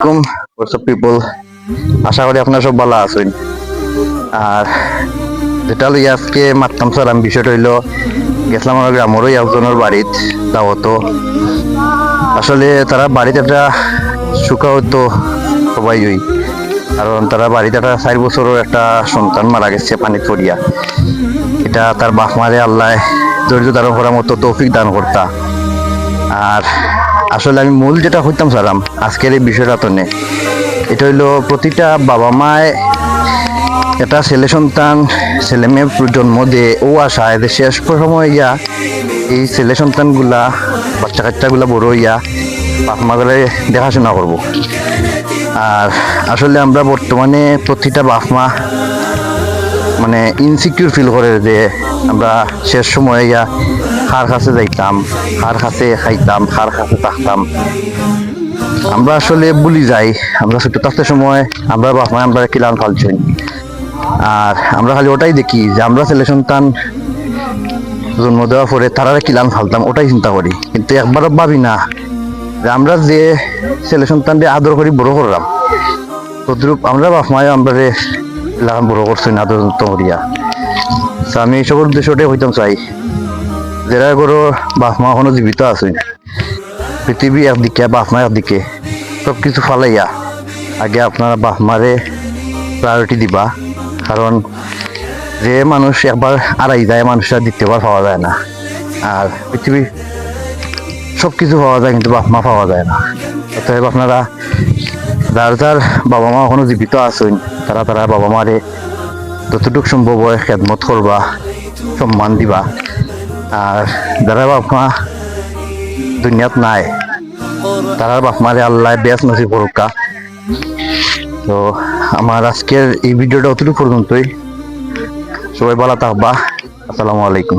আলাইকুম WhatsApp people আশা করি আপনারা সব ভালো আছেন। আর যেটা লই আজকে মারতাম স্যার, আমি বিষয়টা হইল, গেছিলাম আমার গ্রামেরই একজনের বাড়িত দাওয়াত আসলে তারা বাড়িতে একটা সুখা হতো সবাই ওই। কারণ তারা বাড়িতে একটা চার বছরের একটা সন্তান মারা গেছে পানি পড়িয়া এটা তার বাপ মারে আল্লাহ ধৈর্য ধারণ করার মতো তৌফিক দান করতা। আর আসলে আমি মূল যেটা হইতাম সারাম আজকের এই বিষয়টা তো নেই। এটা হইল প্রতিটা বাবা মায় একটা ছেলে সন্তান, ছেলে মেয়ে জন্ম দিয়ে ও আশায় যে শেষ সময় ইয়া এই ছেলে সন্তানগুলা, বাচ্চা কাচ্চাগুলা বড় হইয়া বাপ মাগুলো দেখাশোনা করব। আর আসলে আমরা বর্তমানে প্রতিটা বাপ মা মানে ইনসিকিউর ফিল করে যে আমরা শেষ সময় ইয়া কার কাছে যাইতাম কার কাছে খাইতাম কার কাছে থাকতাম। আমরা আসলে ভুলি যাই, আমরা ছোট থাকতে সময় আমরা বাপ মা, আমরা কিলান ফালছই আর আমরা খালি ওটাই দেখি যে আমরা ছেলে সন্তান জন্ম দেওয়ার পরে তারা কিলান ফালতাম, ওটাই চিন্তা করি। কিন্তু একবারও ভাবি না যে আমরা যে ছেলে সন্তানকে আদর করি, বড় করলাম। তদ্রুপ আমরা বাপ মায় আমরা লাগান বড় করছি না আদর করিয়া আমি এইসবের উদ্দেশ্যটাই হইতাম চাই। যারা গরো বাপ মা এখনও জীবিত আছে পৃথিবী একদিকে বাপ মা একদিকে সব কিছু ফালাইয়া আগে আপনারা বাপ মারে প্রায়োরিটি দিবা। কারণ যে মানুষ একবার আড়াই যায় মানুষরা দ্বিতীয়বার পাওয়া যায় না। আর পৃথিবী সব কিছু পাওয়া যায়, কিন্তু বাপ মা পাওয়া যায় না। অতএব আপনারা যার যার বাবা মা এখনও জীবিত আছেন তারা তারা বাবা মারে যতটুকু সম্ভব হয়, খেদমত করবা সম্মান দিবা। আর যারা বাপ মা দুনিয়াত নাই তারা বাপ মারে আল্লাহ বেশ নাছি করুকা তো আমার আজকের এই ভিডিওটা অতটুকু পর্যন্তই সবাই ভালো থাকবা। আসসালামু আলাইকুম।